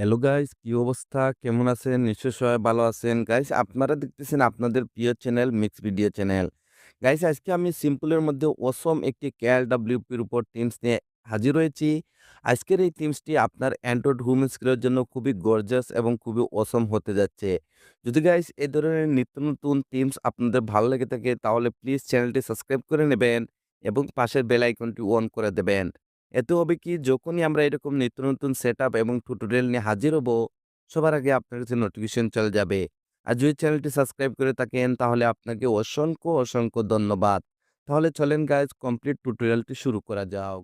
Hello guys, কি অবস্থা? কেমন আছেন? নিশ্চয়ই সবাই ভালো আছেন। গাইস আপনারা দেখতেছেন আপনাদের প্রিয় channel mix video channel. Guys আজকে আমি সিম্পলের মধ্যে অসম একটি কেএলডব্লিউপির উপর টিমস নিয়ে হাজির হয়েছি। আজকের এই টিমসটি আপনার অ্যান্ড্রয়েড হোম স্ক্রিনের জন্য খুবই গর্জাস এবং খুবই অসম হতে যাচ্ছে। যদি গাইস এই ধরনের নিত্য নতুন টিমস আপনাদের ভালো লেগে থাকে তাহলে প্লিজ চ্যানেলটি সাবস্ক্রাইব করে নেবেন এবং পাশের বেল আইকনটি অন করে দেবেন। এতে হবে কি যখনই আমরা এরকম নিত্য নতুন সেটআপ এবং টুটোরিয়াল নিয়ে হাজির হব, সবার আগে আপনার কাছে নোটিফিকেশন চলে যাবে। আর যদি চ্যানেলটি সাবস্ক্রাইব করে থাকেন তাহলে আপনাকে অসংখ্য, অসংখ্য ধন্যবাদ। তাহলে চলেন গাইজ কমপ্লিট টুটোরিয়ালটি শুরু করা যাক।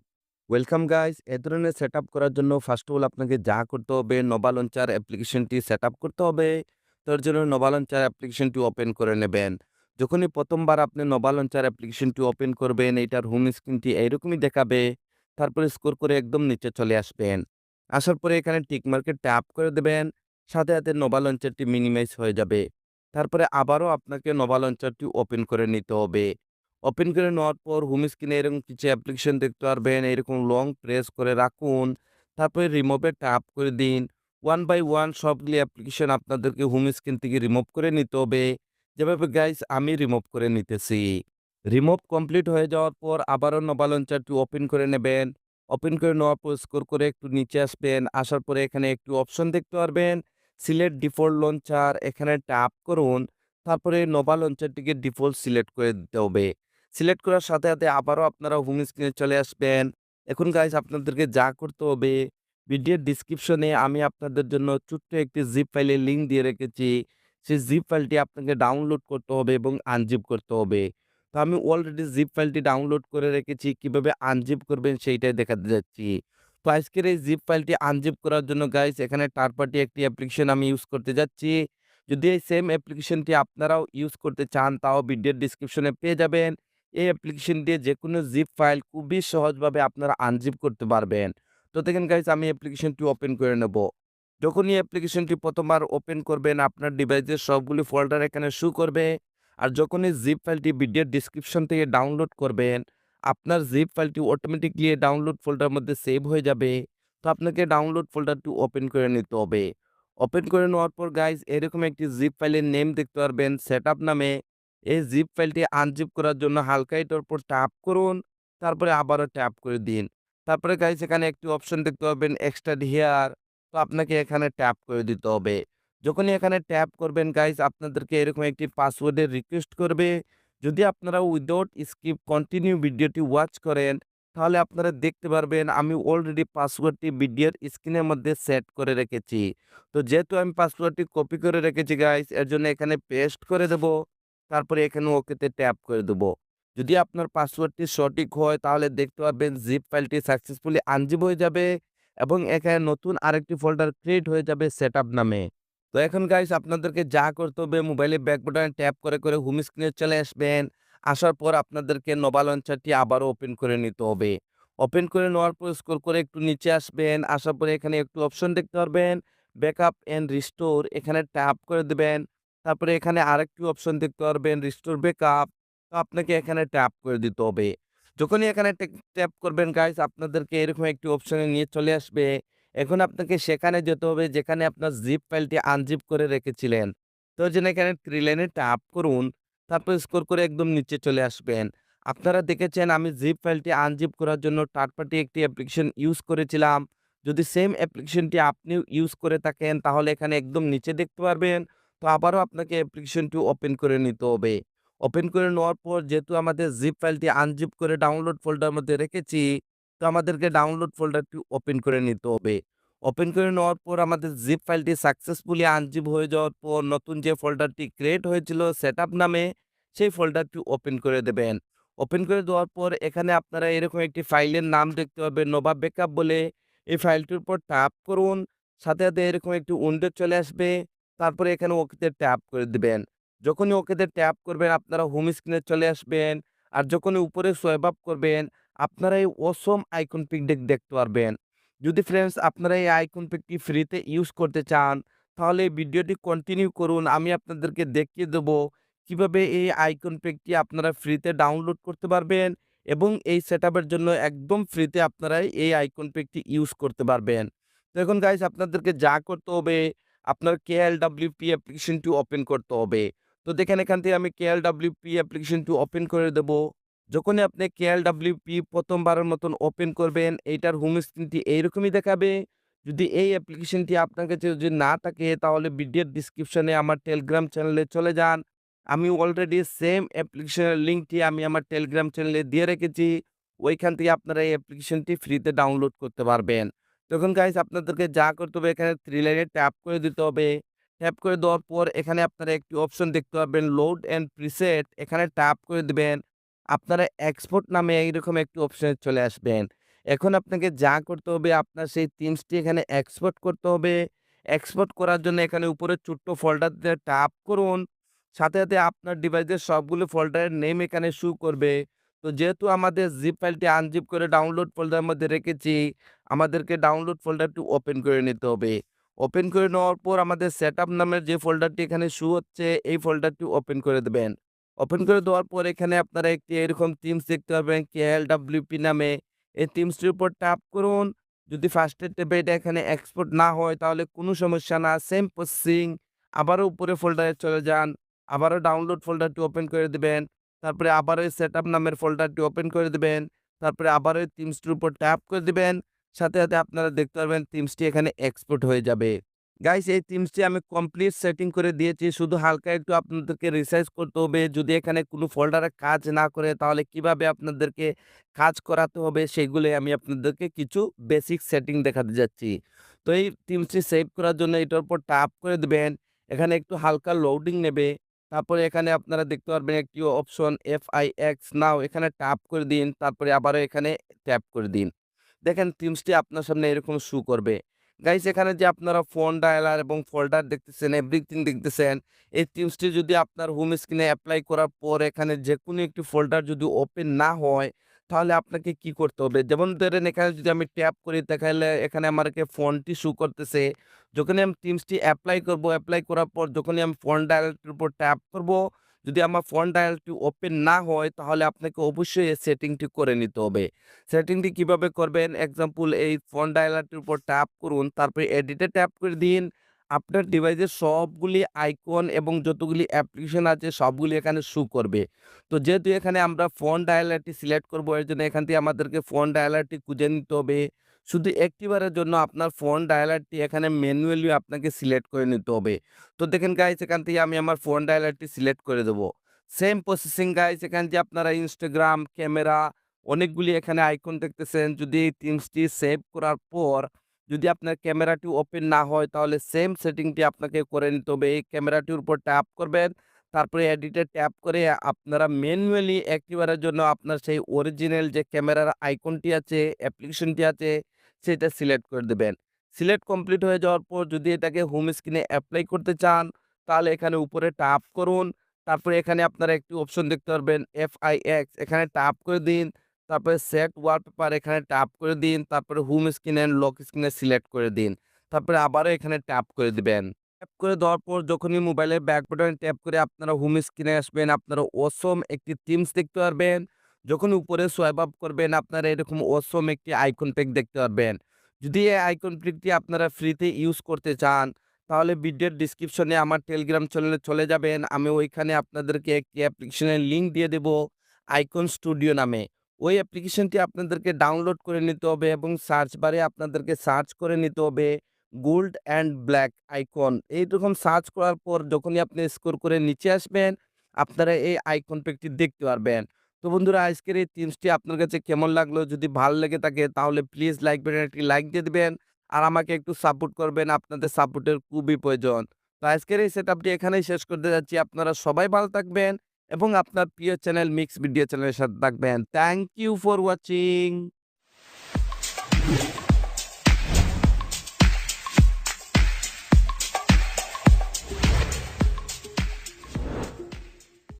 ওয়েলকাম গাইস এ ধরনের সেটআপ করার জন্য ফার্স্ট অফ অল আপনাকে যা করতে হবে নোভা লঞ্চার অ্যাপ্লিকেশনটি সেটআপ করতে হবে। তার জন্য নোভা লঞ্চার অ্যাপ্লিকেশনটি ওপেন করে নেবেন। যখনই প্রথমবার আপনি নোভা লঞ্চার অ্যাপ্লিকেশনটি ওপেন করবেন এটার হোম স্ক্রিনটি এইরকমই দেখাবে। তারপরে স্কোর করে একদম নিচে চলে আসবেন। আসার পরে এখানে টিক মার্কে ট্যাপ করে দেবেন। সাথে, সাথে নোভা লঞ্চারটি মিনিমাইজ হয়ে যাবে। তারপরে আবারও আপনাকে নোভা লঞ্চারটি ওপেন করে নিতে হবে। ওপেন করে নেওয়ার পর হোম স্ক্রিনে এরকম কিছু অ্যাপ্লিকেশন দেখতে পারবেন। এরকম লং প্রেস করে রাখুন। তারপরে রিমুভে ট্যাপ করে দিন। ওয়ান বাই ওয়ান সবগুলি অ্যাপ্লিকেশন আপনাদেরকে হোম স্ক্রিন থেকে রিমুভ করে নিতে হবে। যেভাবে গাইস আমি রিমুভ করে নিতেছি। রিমুভ কমপ্লিট হয়ে যাওয়ার পর আবারও নোভা লঞ্চারটি ওপেন করে নেবেন। ওপেন করে নেওয়ার পর স্কোর করে একটু নিচে আসবেন। আসার পরে এখানে একটু অপশন দেখতে পারবেন। সিলেক্ট ডিফল্ট লঞ্চার এখানে ট্যাপ করুন। তারপরে নোভা লঞ্চারটিকে ডিফল্ট সিলেক্ট করে দিতে হবে। সিলেক্ট করার সাথে, সাথে আবারও আপনারা হোম স্ক্রিনে চলে আসবেন। এখন গাইস আপনাদেরকে যা করতে হবে ভিডিওর ডিসক্রিপশনে আমি আপনাদের জন্য ছোট্ট একটি জিপ ফাইলের লিঙ্ক দিয়ে রেখেছি। সেই জিপ ফাইলটি আপনাকে ডাউনলোড করতে হবে এবং আনজিপ করতে হবে। তো আমি অলরেডি জিপ ফাইলটি ডাউনলোড করে রেখেছি। কীভাবে আনজিপ করবেন সেইটাই দেখাতে যাচ্ছি। তো আজকের এই জিপ ফাইলটি আনজিপ করার জন্য গাইস এখানে থার্ড পার্টি একটি অ্যাপ্লিকেশন আমি ইউজ করতে যাচ্ছি। যদি এই সেম অ্যাপ্লিকেশনটি আপনারাও ইউজ করতে চান, তাও ভিডিওর ডেসক্রিপশনে পেয়ে যাবেন। এই অ্যাপ্লিকেশন দিয়ে যে কোনো জিপ ফাইল খুবই সহজভাবে আপনারা আনজিপ করতে পারবেন। তো দেখেন গাইস আমি অ্যাপ্লিকেশনটি ওপেন করে নেব। যখনই অ্যাপ্লিকেশনটি প্রথমবার ওপেন করবেন, আপনার ডিভাইসের সবগুলি ফোল্ডার এখানে শু করবে। আর যখনই জিপ ফাইলটি ভিডিওর ডিসক্রিপশন থেকে ডাউনলোড করবেন, আপনার জিপ ফাইলটি অটোমেটিকলি ডাউনলোড ফোল্ডারের মধ্যে সেভ হয়ে যাবে। তো আপনাকে ডাউনলোড ফোল্ডারটি ওপেন করে নিতে হবে। ওপেন করে নেওয়ার পর গাইজ এরকম একটি জিপ ফাইলের নেম দেখতে পারবেন সেটআপ নামে। এই জিপ ফাইলটি আনজিপ করার জন্য হালকা এটার উপর ট্যাপ করুন। তারপরে আবারও ট্যাপ করে দিন। তারপরে গাইজ এখানে একটি অপশন দেখতে পাবেন এক্সট্রা হিয়ার। তো আপনাকে এখানে ট্যাপ করে দিতে হবে। যখনই এখানে ট্যাপ করবেন গাইস আপনাদেরকে এরকম একটি পাসওয়ার্ডের রিকোয়েস্ট করবে। যদি আপনারা উইদাউট স্কিপ কন্টিনিউ ভিডিওটি ওয়াচ করেন, তাহলে আপনারা দেখতে পারবেন আমি অলরেডি পাসওয়ার্ডটি ভিডিওর স্ক্রিনের মধ্যে সেট করে রেখেছি। তো যেহেতু আমি পাসওয়ার্ডটি কপি করে রেখেছি গাইস এর জন্য এখানে পেস্ট করে দেব। তারপরে এখানে ওকেতে ট্যাপ করে দেব। যদি আপনার পাসওয়ার্ডটি সঠিক হয় তাহলে দেখতে পারবেন জিপ ফাইলটি সাকসেসফুলি আনজিপ হয়ে যাবে এবং এখানে নতুন আরেকটি ফোল্ডার ক্রিয়েট হয়ে যাবে সেটআপ নামে। তো এখন গাইস আপনাদেরকে যা করতে হবে মোবাইলে ব্যাক বাটনে ট্যাপ করে, করে হোম স্ক্রিনে চলে আসবেন। আসার পর আপনাদেরকে নোভা লঞ্চারটি আবারও ওপেন করে নিতে হবে। ওপেন করে নেওয়ার পর স্কোর করে একটু নিচে আসবেন। আসার পরে এখানে একটু অপশন দেখতে পারবেন। ব্যাকআপ অ্যান্ড রিস্টোর এখানে ট্যাপ করে দেবেন তারপরে এখানে আরেকটি অপশন দেখতে পারবেন রিস্টোর ব্যাকআপ। তো আপনাকে এখানে ট্যাপ করে দিতে হবে। যখনই এখানে ট্যাপ করবেন গাইস আপনাদেরকে এরকম একটি অপশনে নিয়ে চলে আসবে। এখন আপনাকে সেখানে যেতে হবে যেখানে আপনার জিপ ফাইলটি আনজিপ করে রেখেছিলেন। তো যেন এখানে থ্রি লাইনে ট্যাপ করুন। তারপর স্কোর করে একদম নিচে চলে আসবেন। আপনারা দেখেছেন আমি জিপ ফাইলটি আনজিপ করার জন্য থার্ড পার্টি একটি অ্যাপ্লিকেশন ইউজ করেছিলাম। যদি সেম অ্যাপ্লিকেশনটি আপনিও ইউজ করে থাকেন তাহলে এখানে একদম নিচে দেখতে পারবেন। তো আবারও আপনাকে অ্যাপ্লিকেশনটি ওপেন করে নিতে হবে। ওপেন করে নেওয়ার পর যেহেতু আমাদের জিপ ফাইলটি আনজিপ করে ডাউনলোড ফোল্ডারের মধ্যে রেখেছি, তো আমাদেরকে ডাউনলোড ফোল্ডারটি ওপেন করে নিতে হবে। ওপেন করে নেওয়ার পর আমাদের জিপ ফাইলটি সাকসেসফুলি আনজিপ হয়ে যাওয়ার পর নতুন যে ফোল্ডারটি ক্রিয়েট হয়েছিল সেটআপ নামে, সেই ফোল্ডারটি ওপেন করে দেবেন। ওপেন করে দেওয়ার পর এখানে আপনারা এরকম একটি ফাইলের নাম দেখতে পাবেন নোভা ব্যাকআপ বলে। এই ফাইলটির উপর ট্যাপ করুন। সাথে, সাথে এরকম একটি উইন্ডো চলে আসবে। তারপরে এখানে ওকেতে ট্যাপ করে দেবেন যখনই ওকেতে ট্যাপ করবেন আপনারা হোম স্ক্রিনে চলে আসবেন। আর যখনই উপরে সোয়াইপ আপ করবেন আপনারা এই অসম আইকন পিক ডেক দেখতে পারবেন। যদি ফ্রেন্ডস আপনারা এই আইকন পিকটি ফ্রিতে ইউজ করতে চান, তাহলে ভিডিওটি কন্টিনিউ করুন। আমি আপনাদেরকে দেখিয়ে দেব কীভাবে এই আইকন পিকটি আপনারা ফ্রিতে ডাউনলোড করতে পারবেন এবং এই সেটআপের জন্য একদম ফ্রিতে আপনারা এই আইকন পিকটি ইউজ করতে পারবেন। তো এখন গাইস আপনাদেরকে যা করতে হবে, আপনার KLWP অ্যাপ্লিকেশনটি ওপেন করতে হবে। তো দেখেন এখান থেকে আমি KLWP অ্যাপ্লিকেশনটি ওপেন করে দেব। যখনই আপনি KLWP ১ম বারের মতন ওপেন করবেন, এইটার হোম স্ক্রিনটি এইরকমই দেখাবে। যদি এই অ্যাপ্লিকেশনটি আপনার কাছে যদি না থাকে, তাহলে ভিডিওর ডেসক্রিপশনে আমার টেলিগ্রাম চ্যানেলে চলে যান। আমি অলরেডি সেম অ্যাপ্লিকেশনের লিঙ্কটি আমি আমার টেলিগ্রাম চ্যানেলে দিয়ে রেখেছি। ওইখান থেকে আপনারা এই অ্যাপ্লিকেশনটি ফ্রিতে ডাউনলোড করতে পারবেন। তখন গাইজ আপনাদেরকে যা করতে হবে, এখানে থ্রি লাইনে ট্যাপ করে দিতে হবে। ট্যাপ করে দেওয়ার পর এখানে আপনারা একটি অপশন দেখতে পাবেন লোড অ্যান্ড প্রিসেট এখানে ট্যাপ করে দিবেন। আপনারা এক্সপোর্ট নামে এইরকম একটি অপশনে চলে আসবেন। এখন আপনাকে যা করতে হবে আপনার সেই থিমসটি এখানে এক্সপোর্ট করতে হবে। এক্সপোর্ট করার জন্য এখানে উপরে ছোট্ট ফোল্ডারতে টাপ করুন। সাথে, সাথে আপনার ডিভাইসের সবগুলো ফোল্ডারের নেম এখানে শো করবে। তো যেহেতু আমাদের জিপ ফাইলটি আনজিপ করে ডাউনলোড ফোল্ডারের মধ্যে রেখেছি, আমাদেরকে ডাউনলোড ফোল্ডারটি ওপেন করে নিতে হবে। ওপেন করে নেওয়ার পর আমাদের সেটআপ নামের যে ফোল্ডারটি এখানে শো হচ্ছে এই ফোল্ডারটি ওপেন করে দেবেন। ওপেন করে দেওয়ার পর এখানে আপনারা একটি এরকম টিমস দেখতে পাবেন KLWP নামে। এই টিমসটির উপর ট্যাপ করুন। যদি ফার্স্টের ট্যাবে এটা এখানে এক্সপোর্ট না হয় তাহলে কোনো সমস্যা না। সেম প্রসেসিং আবারও উপরে ফোল্ডারে চলে যান। আবারও ডাউনলোড ফোল্ডারটি ওপেন করে দেবেন তারপরে আবারও এই সেটআপ নামের ফোল্ডারটি ওপেন করে দেবেন তারপরে আবারও এই থিমসটির উপর ট্যাপ করে দেবেন সাথে, সাথে আপনারা দেখতে পারবেন টিমসটি এখানে এক্সপোর্ট হয়ে যাবে। গাইস এই থিমসটি আমি কমপ্লিট সেটিং করে দিয়েছি। শুধু হালকা একটু আপনাদেরকে রিসাইজ করতে হবে। যদি এখানে কোনো ফোল্ডারে কাজ না করে, তাহলে কীভাবে আপনাদেরকে কাজ করাতে হবে সেগুলোই আমি আপনাদেরকে কিছু বেসিক সেটিং দেখাতে যাচ্ছি। তো এই থিমসটি সেভ করার জন্য এটার উপর ট্যাপ করে দিবেন। এখানে একটু হালকা লোডিং নেবে। তারপরে এখানে আপনারা দেখতে পারবেন একটি অপশন FIX নাও এখানে ট্যাপ করে দিন। তারপরে আবারও এখানে ট্যাপ করে দিন। দেখেন থিমসটি আপনার সামনে এরকম শো করবে। গাইস এখানে যে আপনারা ফোন ডায়ালার এবং ফোল্ডার দেখতেছেন, এভরিথিং দেখতেছেন। এই থিমসটি যদি আপনার হোম স্ক্রিনে অ্যাপ্লাই করার পর এখানে যেকোনো একটি ফোল্ডার যদি ওপেন না হয়, তাহলে আপনাকে কি করতে হবে? যেমন ধরেন এখানে যদি আমি ট্যাপ করি তাহলে এখানে আমাকে ফোনটি শু করতেছে। যখনই আমি থিমসটি অ্যাপ্লাই করব, অ্যাপ্লাই করার পর যখনই আমি ফোন ডায়ালটির উপর ট্যাপ করব, যদি আমার ফোন ডায়ালটি ওপেন না হয় তাহলে আপনাকে অবশ্যই এই সেটিংটি করে নিতে হবে। সেটিংটি কীভাবে করবেন? এক্সাম্পল এই ফোন ডায়ালারটির উপর ট্যাপ করুন, তারপরে এডিটে ট্যাপ করে দিন। আপনার ডিভাইসের সবগুলি আইকন এবং যতগুলি অ্যাপ্লিকেশন আছে সবগুলি এখানে শো করবে। তো যেহেতু এখানে আমরা ফোন ডায়ালারটি সিলেক্ট করব এর জন্য এখান থেকে আমাদেরকে ফোন ডায়ালারটি খুঁজে নিতে হবে। শুধু একটিবারের জন্য আপনার ফোন ডায়ালারটি এখানে ম্যানুয়ালি আপনাকে সিলেক্ট করে নিতে হবে। তো দেখেন গাইস এখান থেকে আমি আমার ফোন ডায়ালারটি সিলেক্ট করে দেব। সেম প্রসেসিং গাইস এখান থেকে আপনারা ইনস্টাগ্রাম ক্যামেরা অনেকগুলি এখানে আইকন দেখতেছেন। যদি এই থিমসটি সেভ করার পর যদি আপনার ক্যামেরাটি ওপেন না হয় তাহলে সেম সেটিংটি আপনাকে করে নিতে হবে। এই ক্যামেরাটির উপর ট্যাপ করবেন। তারপরে এডিটে ট্যাপ করে আপনারা ম্যানুয়ালি একটিবারের জন্য আপনার সেই অরিজিনাল যে ক্যামেরার আইকনটি আছে, অ্যাপ্লিকেশনটি আছে সেটা সিলেক্ট করে দেবেন সিলেক্ট কমপ্লিট হয়ে যাওয়ার পর যদি এটাকে হোম স্ক্রিনে অ্যাপ্লাই করতে চান তাহলে এখানে উপরে টাপ করুন। তারপরে এখানে আপনারা একটি অপশন দেখতে পারবেন FIX এখানে টাপ করে দিন। তারপরে সেট ওয়ালপেপার এখানে টাপ করে দিন। তারপরে হোম স্ক্রিন অ্যান্ড লক স্ক্রিনে সিলেক্ট করে দিন। তারপরে আবারও এখানে ট্যাপ করে দিবেন। ট্যাপ করে দেওয়ার পর যখনই মোবাইলের ব্যাক বাটনে ট্যাপ করে আপনারা হোম স্ক্রিনে আসবেন, আপনারা অসম একটি টিমস দেখতে পারবেন। যখন উপরে সোয়াইপ আপ করবেন আপনারা এরকম অসম একটি আইকন প্যাক দেখতে পারবেন। যদি এই আইকন প্যাকটি আপনারা ফ্রিতে ইউজ করতে চান তাহলে ভিডিওর ডেসক্রিপশনে আমার টেলিগ্রাম চ্যানেলে চলে যাবেন। আমি ওইখানে আপনাদেরকে একটি অ্যাপ্লিকেশনের লিঙ্ক দিয়ে দেব আইকন স্টুডিও নামে। ওই অ্যাপ্লিকেশনটি আপনাদেরকে ডাউনলোড করে নিতে হবে এবং সার্চ বারে আপনাদেরকে সার্চ করে নিতে হবে গোল্ড অ্যান্ড ব্ল্যাক আইকন। এইরকম সার্চ করার পর যখনই আপনি স্কোর করে নিচে আসবেন, আপনারা এই আইকন প্যাকটি দেখতে পারবেন। তো বন্ধুরা, আজকের এই থিমসটি আপনার কাছে কেমন লাগল? যদি ভালো লেগে থাকে, তাহলে প্লিজ লাইক বাটনে একটি লাইক দিয়ে দেবেন আর আমাকে একটু সাপোর্ট করবেন। আপনাদের সাপোর্টের খুবই প্রয়োজন। তো আজকের এই সেটআপটি এখানেই শেষ করতে যাচ্ছি। আপনারা সবাই ভালো থাকবেন এবং আপনার প্রিয় চ্যানেল মিক্স ভিডিও চ্যানেলের সাথে থাকবেন। Thank you for watching.